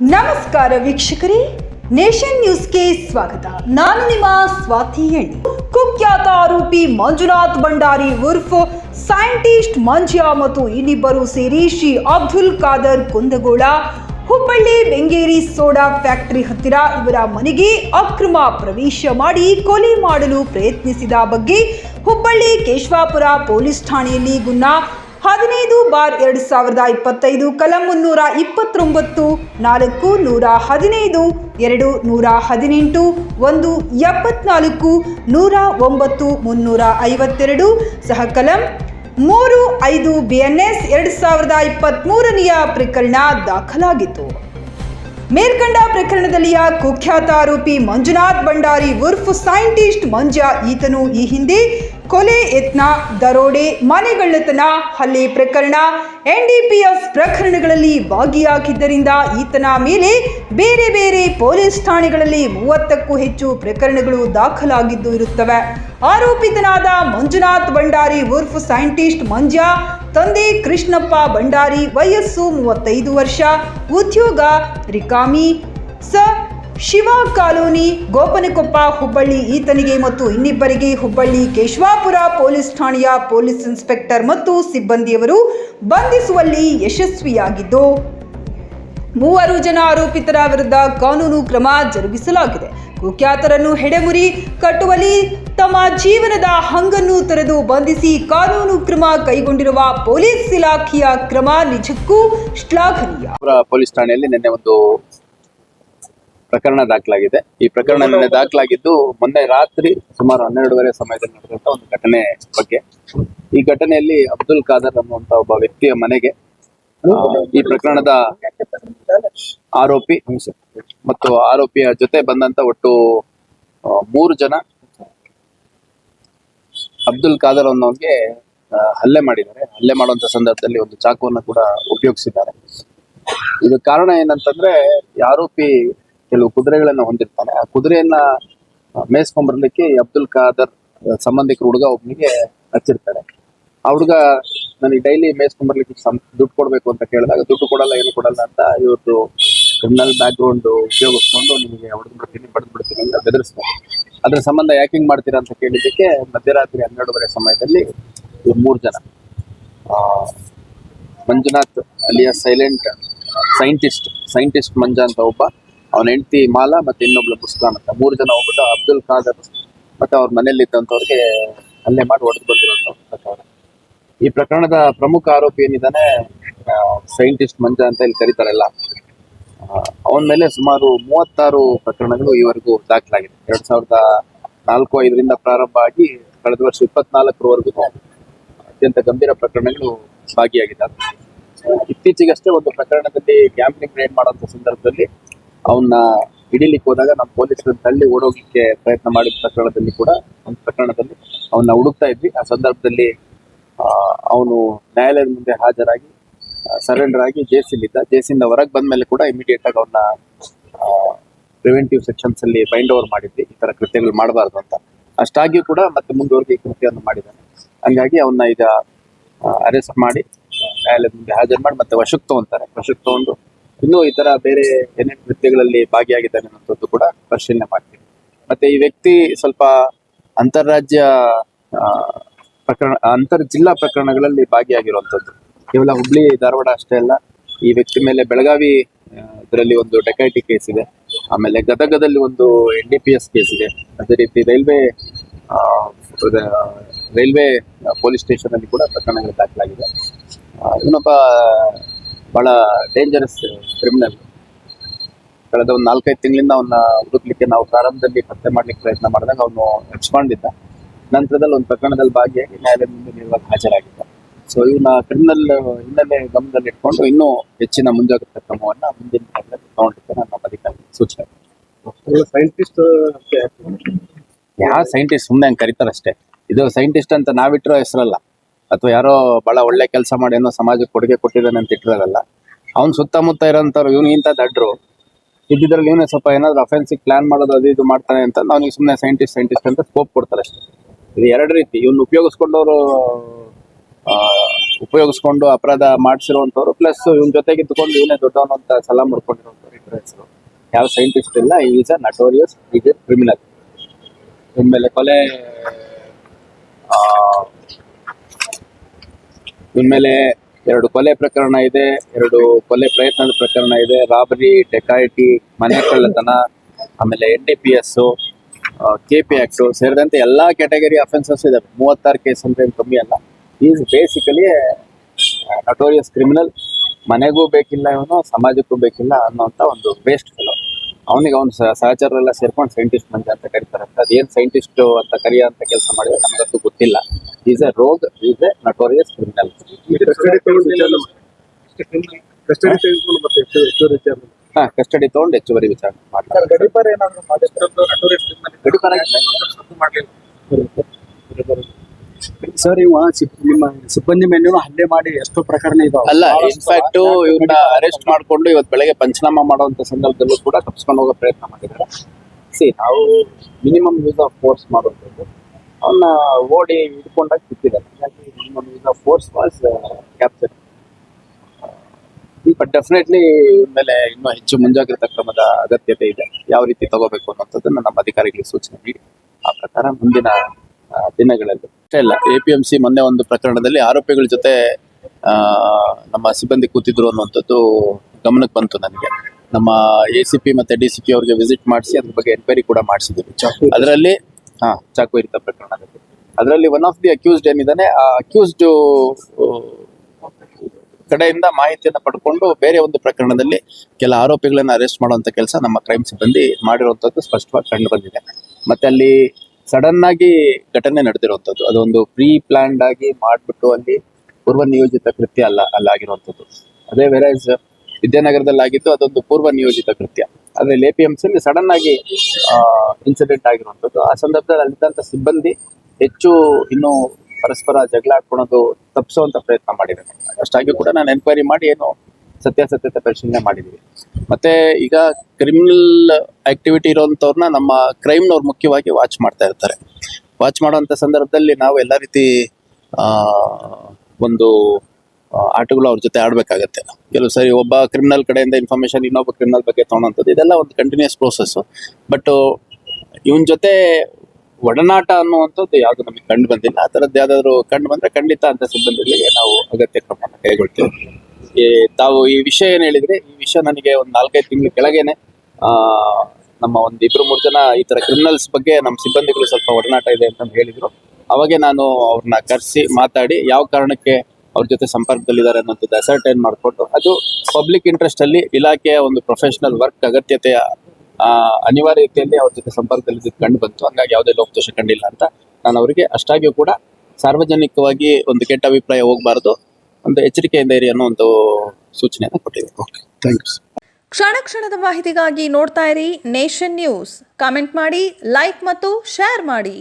ನಮಸ್ಕಾರ ವೀಕ್ಷಕರೇ, ನೇಷನ್ ನ್ಯೂಸ್ಗೆ ಸ್ವಾಗತ. ನಾನು ನಿಮ್ಮ ಸ್ವಾತಿ ಹೇಳಿ. ಕುಖ್ಯಾತ ಆರೋಪಿ ಮಂಜುನಾಥ್ ಭಂಡಾರಿ ಉರ್ಫ್, ಸೈಂಟಿಸ್ಟ್ ಮಂಜ್ಯಾ ಮತ್ತು ಇನ್ನಿಬ್ಬರು ಸೇರಿ ಶ್ರೀ ಅಬ್ದುಲ್ ಖಾದರ್ ಕುಂದಗೋಳ, ಹುಬ್ಬಳ್ಳಿ ಬೆಂಗೇರಿ ಸೋಡಾ ಫ್ಯಾಕ್ಟರಿ ಹತ್ತಿರ ಇವರ ಮನೆಗೆ ಅಕ್ರಮ ಪ್ರವೇಶ ಮಾಡಿ ಕೊಲೆ ಮಾಡಲು ಪ್ರಯತ್ನಿಸಿದ ಬಗ್ಗೆ ಹುಬ್ಬಳ್ಳಿ ಕೇಶವಾಪುರ ಪೊಲೀಸ್ ಠಾಣೆಯಲ್ಲಿ ಗುನ್ನ ಹದಿನೈದು ಬಾರ್ ಎರಡು ಸಾವಿರದ ಇಪ್ಪತ್ತೈದು ಕಲಂ ಮುನ್ನೂರ ಇಪ್ಪತ್ತೊಂಬತ್ತು, ನಾಲ್ಕು ನೂರ ಹದಿನೈದು, ಎರಡು ನೂರ ಹದಿನೆಂಟು, ಒಂದು ಎಪ್ಪತ್ನಾಲ್ಕು, ನೂರ ಒಂಬತ್ತು, ಮುನ್ನೂರ ಐವತ್ತೆರಡು, ಸಹ ಕಲಂ ಮೂರು ಐದು ಬಿ ಎನ್ ಎಸ್ ಎರಡು ಸಾವಿರದ ಇಪ್ಪತ್ತ್ಮೂರನೆಯ ಪ್ರಕರಣ ದಾಖಲಾಗಿತ್ತು. ಮೇಲ್ಕಂಡ ಪ್ರಕರಣದಲ್ಲಿಯ ಕುಖ್ಯಾತ ಆರೋಪಿ ಮಂಜುನಾಥ್ ಭಂಡಾರಿ ಉರ್ಫ್ ಸೈಂಟಿಸ್ಟ್ ಮಂಜ, ಈತನು ಈ ಹಿಂದೆ ಕೊಲೆ ಯತ್ನ, ದರೋಡೆ, ಮನೆಗಳ್ಳತನ, ಹಲ್ಲೆ ಪ್ರಕರಣ, ಎನ್ಡಿಪಿಎಸ್ ಪ್ರಕರಣಗಳಲ್ಲಿ ಭಾಗಿಯಾಗಿದ್ದರಿಂದ ಈತನ ಮೇಲೆ ಬೇರೆ ಬೇರೆ ಪೊಲೀಸ್ ಠಾಣೆಗಳಲ್ಲಿ ಮೂವತ್ತಕ್ಕೂ ಹೆಚ್ಚು ಪ್ರಕರಣಗಳು ದಾಖಲಾಗಿದ್ದು ಇರುತ್ತವೆ. ಆರೋಪಿತನಾದ ಮಂಜುನಾಥ್ ಭಂಡಾರಿ ಉರ್ಫ್ ಸೈಂಟಿಸ್ಟ್ ಮಂಜ್ಯ ತಂದೆ ಕೃಷ್ಣಪ್ಪ ಭಂಡಾರಿ ವಯಸ್ಸು ಮೂವತ್ತೈದು ವರ್ಷ, ಉದ್ಯೋಗ ರಿಕಾಮಿ, ಸ ಶಿವ ಕಾಲೋನಿ, ಗೋಪನಕೊಪ್ಪ, ಹುಬ್ಬಳ್ಳಿ ಈತನಿಗೆ ಮತ್ತು ಇನ್ನಿಬ್ಬರಿಗೆ ಹುಬ್ಬಳ್ಳಿ ಕೇಶವಾಪುರ ಪೊಲೀಸ್ ಠಾಣೆಯ ಪೊಲೀಸ್ ಇನ್ಸ್ಪೆಕ್ಟರ್ ಮತ್ತು ಸಿಬ್ಬಂದಿಯವರು ಬಂಧಿಸುವಲ್ಲಿ ಯಶಸ್ವಿಯಾಗಿದ್ದು, ಮೂವರು ಜನ ಆರೋಪಿತರ ವಿರುದ್ಧ ಕಾನೂನು ಕ್ರಮ ಜರುಗಿಸಲಾಗಿದೆ. ಕುಖ್ಯಾತರನ್ನು ಹೆಡೆಮುರಿ ಕಟ್ಟುವಲ್ಲಿ ತಮ್ಮ ಜೀವನದ ಹಂಗನ್ನು ತೆರೆದು ಬಂಧಿಸಿ ಕಾನೂನು ಕ್ರಮ ಕೈಗೊಂಡಿರುವ ಪೊಲೀಸ್ ಇಲಾಖೆಯ ಕ್ರಮ ನಿಜಕ್ಕೂ ಶ್ಲಾಘನೀಯ. ಪೊಲೀಸ್ ಠಾಣೆಯಲ್ಲಿ ನಿನ್ನೆ ಒಂದು ಪ್ರಕರಣ ದಾಖಲಾಗಿದೆ. ಈ ಪ್ರಕರಣ ನಿನ್ನೆ ದಾಖಲಾಗಿದ್ದು ಮೊನ್ನೆ ರಾತ್ರಿ ಸುಮಾರು ಹನ್ನೆರಡುವರೆ ಸಮಯದಲ್ಲಿ ನಡೆದಂತ ಒಂದು ಘಟನೆ ಬಗ್ಗೆ. ಈ ಘಟನೆಯಲ್ಲಿ ಅಬ್ದುಲ್ ಖಾದರ್ ಅನ್ನುವಂತ ಒಬ್ಬ ವ್ಯಕ್ತಿಯ ಮನೆಗೆ ಈ ಪ್ರಕರಣದ ಆರೋಪಿ ಮತ್ತು ಆರೋಪಿಯ ಜೊತೆ ಬಂದಂತ ಒಟ್ಟು ಮೂರು ಜನ ಅಬ್ದುಲ್ ಖಾದರ್ ಅನ್ನೋನ್ಗೆ ಹಲ್ಲೆ ಮಾಡಿದ್ದಾರೆ. ಹಲ್ಲೆ ಮಾಡುವಂತ ಸಂದರ್ಭದಲ್ಲಿ ಒಂದು ಚಾಕುವನ್ನು ಕೂಡ ಉಪಯೋಗಿಸಿದ್ದಾರೆ. ಇದು ಕಾರಣ ಏನಂತಂದ್ರೆ ಆರೋಪಿ ಕೆಲವು ಕುದುರೆಗಳನ್ನ ಹೊಂದಿರ್ತಾನೆ. ಆ ಕುದುರೆಯನ್ನ ಮೇಯಿಸ್ಕೊಂಡ್ಬರ್ಲಿಕ್ಕೆ ಅಬ್ದುಲ್ ಖಾದರ್ ಸಂಬಂಧಿಕರು ಹುಡುಗ ಒಬ್ಬನಿಗೆ ಹಚ್ಚಿರ್ತಾರೆ. ಆ ಹುಡುಗ ನನಗೆ ಡೈಲಿ ಮೇಯಿಸ್ಕೊಂಡ್ಬರ್ಲಿಕ್ಕೆ ದುಡ್ಡು ಕೊಡಬೇಕು ಅಂತ ಕೇಳಿದಾಗ, ದುಡ್ಡು ಕೊಡಲ್ಲ, ಏನು ಕೊಡಲ್ಲ ಅಂತ ಇವತ್ತು ಕ್ರಿಮಿನಲ್ ಬ್ಯಾಕ್ ಗ್ರೌಂಡ್ ಉಪಯೋಗಿಸ್ಕೊಂಡು ನಿಮಗೆ ಹೊಡೆದು ಬಿಡ್ತೀನಿ ಬಡ್ದು ಬಿಡ್ತೀನಿ ಅಂತ ಬೆದರಿಸ್ತಾರೆ. ಅದ್ರ ಸಂಬಂಧ ಯಾಕಿಂಗ್ ಮಾಡ್ತೀರಾ ಅಂತ ಕೇಳಿದ್ದಕ್ಕೆ, ಮಧ್ಯರಾತ್ರಿ ಹನ್ನೆರಡುವರೆ ಸಮಯದಲ್ಲಿ ಇವ್ರು ಮೂರು ಜನ. ಮಂಜುನಾಥ್ ಅಲ್ಲಿಯ ಸೈಲೆಂಟ್ ಸೈಂಟಿಸ್ಟ್ ಸೈಂಟಿಸ್ಟ್ ಮಂಜ ಅಂತ ಒಬ್ಬ. ಅವನ ಹೆಂಡತಿ ಮಾಲಾ ಮತ್ತೆ ಇನ್ನೊಬ್ಳು ಪುಸ್ತಕ ಅಂತ. ಮೂರು ಜನ ಹೋಗ್ಬಿಟ್ಟು ಅಬ್ದುಲ್ ಖಾದರ್ ಮತ್ತೆ ಅವ್ರ ಮನೆಯಲ್ಲಿ ಇದ್ದಂಥವ್ರಿಗೆ ಹಲ್ಲೆ ಮಾಡಿ ಹೊಡೆದು ಬಂದಿರೋ ಪ್ರಕರಣ ಈ ಪ್ರಕರಣದ ಪ್ರಮುಖ ಆರೋಪಿ ಏನಿದ್ದಾನೆ ಸೈಂಟಿಸ್ಟ್ ಮಂಜ ಅಂತ ಇಲ್ಲಿ ಕರೀತಾರಲ್ಲ ಅವನ ಮೇಲೆ ಸುಮಾರು ಮೂವತ್ತಾರು ಪ್ರಕರಣಗಳು ಈವರೆಗೂ ದಾಖಲಾಗಿದೆ. ಎರಡ್ ಸಾವಿರದ ನಾಲ್ಕು ಐದರಿಂದ ಪ್ರಾರಂಭ ಆಗಿ ಕಳೆದ ವರ್ಷ ಇಪ್ಪತ್ನಾಲ್ಕರವರೆಗೂ ಅತ್ಯಂತ ಗಂಭೀರ ಪ್ರಕರಣಗಳು ಭಾಗಿಯಾಗಿದ್ದಾರೆ ಇತ್ತೀಚೆಗಷ್ಟೇ ಒಂದು ಪ್ರಕರಣದಲ್ಲಿ ಗ್ಯಾಂಬ್ಲಿಂಗ್ ರೇಡ್ ಮಾಡುವಂತ ಸಂದರ್ಭದಲ್ಲಿ ಅವನ್ನ ಹಿಡಿಲಿಕ್ಕೆ ಹೋದಾಗ ನಮ್ಮ ಪೊಲೀಸರು ತಳ್ಳಿ ಓಡೋಗಿಕ್ಕೆ ಪ್ರಯತ್ನ ಮಾಡಿದ ಪ್ರಕರಣದಲ್ಲಿ ಕೂಡ, ಒಂದು ಪ್ರಕರಣದಲ್ಲಿ ಅವನ್ನ ಹುಡುಕ್ತಾ ಇದ್ವಿ. ಆ ಸಂದರ್ಭದಲ್ಲಿ ಅವನು ನ್ಯಾಯಾಲಯದ ಮುಂದೆ ಹಾಜರಾಗಿ ಸರೆಂಡರ್ ಆಗಿ ಜೇಸಿಲಿದ್ದ ಜೇಸಿಂದ ಹೊರಗೆ ಬಂದ ಮೇಲೆ ಕೂಡ ಇಮಿಡಿಯೇಟ್ ಆಗಿ ಅವನ್ನ ಪ್ರಿವೆಂಟಿವ್ ಸೆಕ್ಷನ್ಸ್ ಅಲ್ಲಿ ಬೈಂಡ್ ಓವರ್ ಮಾಡಿದ್ವಿ. ಈ ತರ ಕೃತ್ಯಗಳು ಮಾಡಬಾರ್ದು ಅಂತ. ಅಷ್ಟಾಗಿಯೂ ಕೂಡ ಮತ್ತೆ ಮುಂದುವರೆಗೆ ಕೃತ್ಯವನ್ನು ಮಾಡಿದ್ದಾನೆ. ಹಂಗಾಗಿ ಅವನ್ನ ಈಗ ಅರೆಸ್ಟ್ ಮಾಡಿ, ನ್ಯಾಯಾಲಯದ ಮುಂದೆ ಹಾಜರು ಮಾಡಿ ಮತ್ತೆ ವಶಕ್ಕೆ ತಗೊಂತಾರೆ ವಶಕ್ಕೆ ತಗೊಂಡು ಇನ್ನೂ ಈ ತರ ಬೇರೆ ಏನೇನು ಕೃತ್ಯಗಳಲ್ಲಿ ಭಾಗಿಯಾಗಿದ್ದಾನೆ ಅನ್ನೋದು ಕೂಡ ಪರಿಶೀಲನೆ ಮಾಡ್ತೀವಿ. ಮತ್ತೆ ಈ ವ್ಯಕ್ತಿ ಸ್ವಲ್ಪ ಅಂತಾರಾಜ್ಯ ಪ್ರಕರಣ ಅಂತರ್ ಜಿಲ್ಲಾ ಪ್ರಕರಣಗಳಲ್ಲಿ ಭಾಗಿಯಾಗಿರುವಂಥದ್ದು. ಕೇವಲ ಹುಬ್ಳಿ ಧಾರವಾಡ ಅಷ್ಟೇ ಅಲ್ಲ ಈ ವ್ಯಕ್ತಿ ಮೇಲೆ ಬೆಳಗಾವಿ ಇದರಲ್ಲಿ ಒಂದು ಡೆಕೈಟಿ ಕೇಸ್ ಇದೆ. ಆಮೇಲೆ ಗದಗದಲ್ಲಿ ಒಂದು N D P S case ಇದೆ. ಅದೇ ರೀತಿ ರೈಲ್ವೆ ರೈಲ್ವೆ ಪೊಲೀಸ್ ಸ್ಟೇಷನ್ ಅಲ್ಲಿ ಕೂಡ ಪ್ರಕರಣಗಳು ದಾಖಲಾಗಿದೆ. ಆ, ಬಹಳ ಡೇಂಜರಸ್ ಕ್ರಿಮಿನಲ್ ಕಳೆದ ಒಂದು ನಾಲ್ಕೈದು ತಿಂಗಳಿಂದ ಅವನ್ನ ಹುಡುಕ್ಲಿಕ್ಕೆ ನಾವು ಪ್ರಾರಂಭದಲ್ಲಿ ಪತ್ತೆ ಮಾಡ್ಲಿಕ್ಕೆ ಪ್ರಯತ್ನ ಮಾಡಿದಾಗ ಅವನು ಹೆಚ್ಕೊಂಡಿದ್ದ ನಂತರದಲ್ಲಿ ಒಂದು ಪ್ರಕರಣದಲ್ಲಿ ಭಾಗಿಯಾಗಿ ನ್ಯಾಯಾಲಯದ ಮುಂದೆ ನೇರವಾಗಿ ಹಾಜರಾಗಿದ್ದ. ಸೊ ಇವನ ಕ್ರಿಮಿನಲ್ ಹಿನ್ನೆಲೆ ಗಮನದಲ್ಲಿ ಇಟ್ಕೊಂಡು ಇನ್ನೂ ಹೆಚ್ಚಿನ ಮುಂಜಾಗ್ರತಾ ಕ್ರಮವನ್ನ ಮುಂದಿನ ದಿನಗಳಲ್ಲಿ ತಗೊಂಡಿದ್ದೆ ನನ್ನ ಅಧಿಕಾರಿ ಸೂಚನೆ. ಸೈಂಟಿಸ್ಟ್ ಯಾವ ಸೈಂಟಿಸ್ಟ್ ಸುಮ್ಮನೆ ಹಂಗೆ ಕರೀತಾರಷ್ಟೇ. ಇದು ಸೈಂಟಿಸ್ಟ್ ಅಂತ ನಾವಿಟ್ಟಿರೋ ಹೆಸರಲ್ಲ. ಅಥವಾ ಯಾರೋ ಬಹಳ ಒಳ್ಳೆ ಕೆಲಸ ಮಾಡಿ ಏನೋ ಸಮಾಜಕ್ಕೆ ಕೊಡುಗೆ ಕೊಟ್ಟಿದ್ದಾನೆ ಅಂತ ಇಟ್ಟಿರೋದಲ್ಲ ಅವ್ನ ಸುತ್ತಮುತ್ತ ಇರೋಂಥವ್ರು ಇವನಿಗಿಂತ ದಡ್ರು, ಇದ್ದಿದ್ರಲ್ಲಿ ಇವನೇ ಸ್ವಲ್ಪ ಏನಾದ್ರು ಅಫೆನ್ಸಿಗೆ ಪ್ಲಾನ್ ಮಾಡೋದು ಅದು ಇದು ಮಾಡ್ತಾನೆ ಅಂತ ಅವ್ನಿಗೆ ಸುಮ್ಮನೆ ಸೈಂಟಿಸ್ಟ್ ಸೈಂಟಿಸ್ಟ್ ಅಂತ ಸ್ಕೋಪ್ ಕೊಡ್ತಾರೆ ಅಷ್ಟೇ. ಇದು ಎರಡು ರೀತಿ, ಇವ್ನ ಉಪಯೋಗಿಸ್ಕೊಂಡವರು ಉಪಯೋಗಿಸ್ಕೊಂಡು ಅಪರಾಧ ಮಾಡಿಸಿರುವಂತವ್ರು ಪ್ಲಸ್ ಇವನ್ ಜೊತೆಗೆ ಇದ್ದುಕೊಂಡು ಇವನೇ ದೊಡ್ಡವನು ಅಂತ ಸಲ ಮಾಡ್ಕೊಂಡಿರುವಂತವ್ರು ಇಬ್ಬರ ಹೆಸರು. ಯಾವ ಸೈಂಟಿಸ್ಟ್ ಇಲ್ಲ is a notorious is a criminal ಇನ್ಮೇಲೆ ಕೊಲೆ ಇನ್ಮೇಲೆ ಎರಡು ಕೊಲೆ ಪ್ರಕರಣ ಇದೆ, ಎರಡು ಕೊಲೆ ಪ್ರಯತ್ನದ ಪ್ರಕರಣ ಇದೆ. ರಾಬರಿ, ಡೆಕಾಯಿಟಿ, ಮನೆ ಕಳ್ಳತನ, ಆಮೇಲೆ N D P S K P act ಸೇರಿದಂತೆ ಎಲ್ಲಾ ಕ್ಯಾಟಗರಿ ಅಫೆನ್ಸಸ್ ಇದೆ ಮೂವತ್ತಾರು ಕೇಸ್ ಏನು ಕಮ್ಮಿ ಅಲ್ಲ. ಈಸ್ ಬೇಸಿಕಲಿ ನಟೋರಿಯಸ್ ಕ್ರಿಮಿನಲ್ ಮನೆಗೂ ಬೇಕಿಲ್ಲ ಇವನು, ಸಮಾಜಕ್ಕೂ ಬೇಕಿಲ್ಲ ಅನ್ನೋಂಥ ಒಂದು ವೇಸ್ಟ್ ಫೆಲೋ ಅವನಿಗೆ ಅವನು ಸಹಚರರೆಲ್ಲ ಸೇರ್ಕೊಂಡು ಸೈಂಟಿಸ್ಟ್ ಮಂಜ ಅಂತ ಕರೀತಾರೆ. ಅದೇನ್ ಸೈಂಟಿಸ್ಟ್ ಅಂತ ಕರೆಯೋ ಅಂತ ಕೆಲಸ ಮಾಡಿದ್ರೆ ನಮಗಂತೂ ಗೊತ್ತಿಲ್ಲ. Is a rogue is a notorious criminal ಹಾ ಕಸ್ಟಡಿ ತಗೊಂಡು ಹೆಚ್ಚುವರಿ ವಿಚಾರಣೆ ಮಾಡ್ತಾರೆ. ಸರ್ ಇವ ನಿಮ್ಮ ಸಿಬ್ಬಂದಿ ಮೇಲೆ ಹಲ್ಲೆ ಮಾಡಿ ಎಷ್ಟೋ ಪ್ರಕರಣ ಇದಾವೆ. ಅಲ್ಲ ಇನ್ಫ್ಯಾಕ್ಟ್ ಇವ್ರನ್ನ ಅರೆಸ್ಟ್ ಮಾಡ್ಕೊಂಡು ಇವತ್ತು ಬೆಳಗ್ಗೆ ಪಂಚನಾಮ ಮಾಡುವಂತ ಸಂದರ್ಭದಲ್ಲೂ ಕೂಡ ತಪ್ಪಿಸ್ಕೊಂಡು ಹೋಗೋ ಪ್ರಯತ್ನ ಮಾಡಿದ್ದಾರೆ. ಸಿ ನಾವು ಮಿನಿಮಮ್ ಯೂಸ್ ಆಫ್ ಫೋರ್ಸ್ ಮಾಡುವಂಥದ್ದು. ಅವನ್ನ ಓಡಿ ಹಿಡ್ಕೊಂಡಾಗ ಸಿಕ್ಕಿದ್ದಾರೆ ಹಾಗಾಗಿ minimum use of force was capture but definitely ಮೇಲೆ ಇನ್ನೂ ಹೆಚ್ಚು ಮುಂಜಾಗ್ರತಾ ಕ್ರಮದ ಅಗತ್ಯತೆ ಇದೆ. ಯಾವ ರೀತಿ ತಗೋಬೇಕು ಅನ್ನೋಂಥದ್ದನ್ನು ನಮ್ಮ ಅಧಿಕಾರಿಗಳಿಗೆ ಸೂಚನೆ ನೀಡಿ. ಆ ಪ್ರಕಾರ ಮುಂದಿನ ದಿನಗಳಲ್ಲಿ ಅಷ್ಟೇ ಅಲ್ಲ ಎ ಪಿ ಎಂ ಸಿ ಮೊನ್ನೆ ಒಂದು ಪ್ರಕರಣದಲ್ಲಿ ಆರೋಪಿಗಳ ಜೊತೆ ನಮ್ಮ ಸಿಬ್ಬಂದಿ ಕೂತಿದ್ರು ಅನ್ನುವಂಥದ್ದು ಗಮನಕ್ಕೆ ಬಂತು ನನಗೆ. ನಮ್ಮ ಎ ಸಿ ಪಿ ಮತ್ತೆ ಡಿ ಸಿ ಪಿ ಅವ್ರಿಗೆ ವಿಸಿಟ್ ಮಾಡಿಸಿ ಅದ್ರ ಬಗ್ಗೆ ಎನ್ಕ್ವೈರಿ ಕೂಡ ಮಾಡಿಸಿದ್ದೀವಿ. ಅದರಲ್ಲಿ ಹಾ ಚಾಕು ಇರಿತ ಪ್ರಕರಣದಲ್ಲಿ. ಅದರಲ್ಲಿ ಒನ್ ಆಫ್ ದಿ ಅಕ್ಯೂಸ್ಡ್ ಏನಿದ್ದಾನೆ ಆ ಅಕ್ಯೂಸ್ಡ್ ಕಡೆಯಿಂದ ಮಾಹಿತಿಯನ್ನು ಪಡ್ಕೊಂಡು ಬೇರೆ ಒಂದು ಪ್ರಕರಣದಲ್ಲಿ ಕೆಲ ಆರೋಪಿಗಳನ್ನ ಅರೆಸ್ಟ್ ಮಾಡುವಂತ ಕೆಲಸ ನಮ್ಮ ಕ್ರೈಮ್ ಸಿಬ್ಬಂದಿ ಮಾಡಿರುವಂಥದ್ದು ಸ್ಪಷ್ಟವಾಗಿ ಕಂಡು ಬಂದಿದೆ. ಮತ್ತೆ ಅಲ್ಲಿ ಸಡನ್ ಆಗಿ ಘಟನೆ ನಡೆದಿರುವಂಥದ್ದು. ಅದೊಂದು ಪ್ರೀ ಪ್ಲಾನ್ಡ್ ಆಗಿ ಮಾಡ್ಬಿಟ್ಟು ಅಲ್ಲಿ ಪೂರ್ವ ನಿಯೋಜಿತ ಕೃತ್ಯ ಅಲ್ಲ, ಅಲ್ಲಾಗಿರುವಂಥದ್ದು. ಅದೇ ವೆರೈಸ್ ವಿದ್ಯಾನಗರದಲ್ಲಿ ಆಗಿದ್ದು ಅದೊಂದು ಪೂರ್ವ ನಿಯೋಜಿತ ಕೃತ್ಯ. ಆದರೆ A P M C sudden ಆಗಿ ಇನ್ಸಿಡೆಂಟ್ ಆಗಿರುವಂತದ್ದು ಆ ಸಂದರ್ಭದಲ್ಲಿ ಅಲ್ಲಿದ್ದಂತ ಸಿಬ್ಬಂದಿ ಹೆಚ್ಚು ಇನ್ನು ಪರಸ್ಪರ ಜಗಳ ಆಡ್ಕೊಳೋದು ತಪ್ಪಿಸುವಂತ ಪ್ರಯತ್ನ ಮಾಡಿದ್ದಾರೆ. ಅಷ್ಟಾಗಿ ಕೂಡ ನಾನು ಎನ್ಕ್ವೈರಿ ಮಾಡಿ ಏನು ಸತ್ಯಾಸತ್ಯತೆ ಪರಿಶೀಲನೆ ಮಾಡಿದೀವಿ. ಮತ್ತೆ ಈಗ ಕ್ರಿಮಿನಲ್ ಆಕ್ಟಿವಿಟಿ ಇರೋಂಥವ್ರನ್ನ ನಮ್ಮ ಕ್ರೈಮ್ನವ್ರು ಮುಖ್ಯವಾಗಿ ವಾಚ್ ಮಾಡ್ತಾ ಇರ್ತಾರೆ. ವಾಚ್ ಮಾಡುವಂತ ಸಂದರ್ಭದಲ್ಲಿ ನಾವು ಎಲ್ಲ ರೀತಿ ಒಂದು ಆಟಗಳು ಅವ್ರ ಜೊತೆ ಆಡಬೇಕಾಗತ್ತೆ. ಕೆಲವು ಸರಿ ಒಬ್ಬ ಕ್ರಿಮಿನಲ್ ಕಡೆಯಿಂದ ಇನ್ಫಾರ್ಮೇಶನ್ ಇನ್ನೊಬ್ಬ ಕ್ರಿಮಿನಲ್ ಬಗ್ಗೆ ತೊಗೊಳೋಂಥದ್ದು ಇದೆಲ್ಲ ಒಂದು ಕಂಟಿನ್ಯೂಸ್ ಪ್ರೋಸೆಸ್ ಬಟ್ ಇವನ್ ಜೊತೆ ಒಡನಾಟ ಅನ್ನುವಂಥದ್ದು ಯಾವುದು ನಮಗೆ ಕಂಡು ಬಂದಿಲ್ಲ. ಆ ಥರದ್ದು ಯಾವ್ದಾದ್ರು ಕಂಡು ಬಂದ್ರೆ ಖಂಡಿತ ಅಂತ ಸಿಬ್ಬಂದಿಗಳಿಗೆ ನಾವು ಅಗತ್ಯ ಕ್ರಮವನ್ನು ಕೈಗೊಳ್ತೇವೆ. ತಾವು ಈ ವಿಷಯ ಏನು ಹೇಳಿದ್ರೆ? ಈ ವಿಷಯ ನನಗೆ ಒಂದು ನಾಲ್ಕೈದು ತಿಂಗಳ ಕೆಳಗೇನೆ, ಆ, ನಮ್ಮ ಒಂದು ಇಬ್ರು ಮೂರು ಜನ ಈ ತರ ಕ್ರಿಮಿನಲ್ಸ್ ಬಗ್ಗೆ ನಮ್ಮ ಸಿಬ್ಬಂದಿಗಳು ಸ್ವಲ್ಪ ಒಡನಾಟ ಇದೆ ಅಂತ ಹೇಳಿದ್ರು. ಅವಾಗೆ ನಾನು ಅವ್ರನ್ನ ಕರೆಸಿ ಮಾತಾಡಿ ಯಾವ ಕಾರಣಕ್ಕೆ ಅವ್ರ ಜೊತೆ ಸಂಪರ್ಕದಲ್ಲಿದ್ದಾರೆ ಅನ್ನೋಂಥದ್ದು ಅಸರ್ಟೈನ್ ಮಾಡಿಕೊಂಡು, ಅದು ಪಬ್ಲಿಕ್ ಇಂಟ್ರೆಸ್ಟ್ ಅಲ್ಲಿ ಇಲಾಖೆಯ ಒಂದು ಪ್ರೊಫೆಷನಲ್ ವರ್ಕ್ ಅಗತ್ಯತೆಯ ಅನಿವಾರ್ಯತೆಯಲ್ಲಿ ಅವ್ರ ಜೊತೆ ಸಂಪರ್ಕದಲ್ಲಿ ಕಂಡು ಬಂತು. ಹಂಗಾಗಿ ಯಾವುದೇ ಲೋಪದೋಷ ಕಂಡಿಲ್ಲ ಅಂತ ನಾನು ಅವರಿಗೆ ಅಷ್ಟಾಗಿಯೂ ಕೂಡ ಸಾರ್ವಜನಿಕವಾಗಿ ಒಂದು ಕೆಟ್ಟ ಅಭಿಪ್ರಾಯ ಹೋಗಬಾರದು. ಒಂದು ಎಚ್ಚರಿಕೆಯಿಂದ ಇರಿ ಅನ್ನೋ ಒಂದು ಸೂಚನೆಯನ್ನು ಥ್ಯಾಂಕ್ ಥ್ಯಾಂಕ್ಸ್ ಕ್ಷಣ ಕ್ಷಣದ ಮಾಹಿತಿಗಾಗಿ ನೋಡ್ತಾ ಇರಿ ನೇಷನ್ ನ್ಯೂಸ್. ಕಾಮೆಂಟ್ ಮಾಡಿ ಲೈಕ್ ಮತ್ತು ಶೇರ್ ಮಾಡಿ.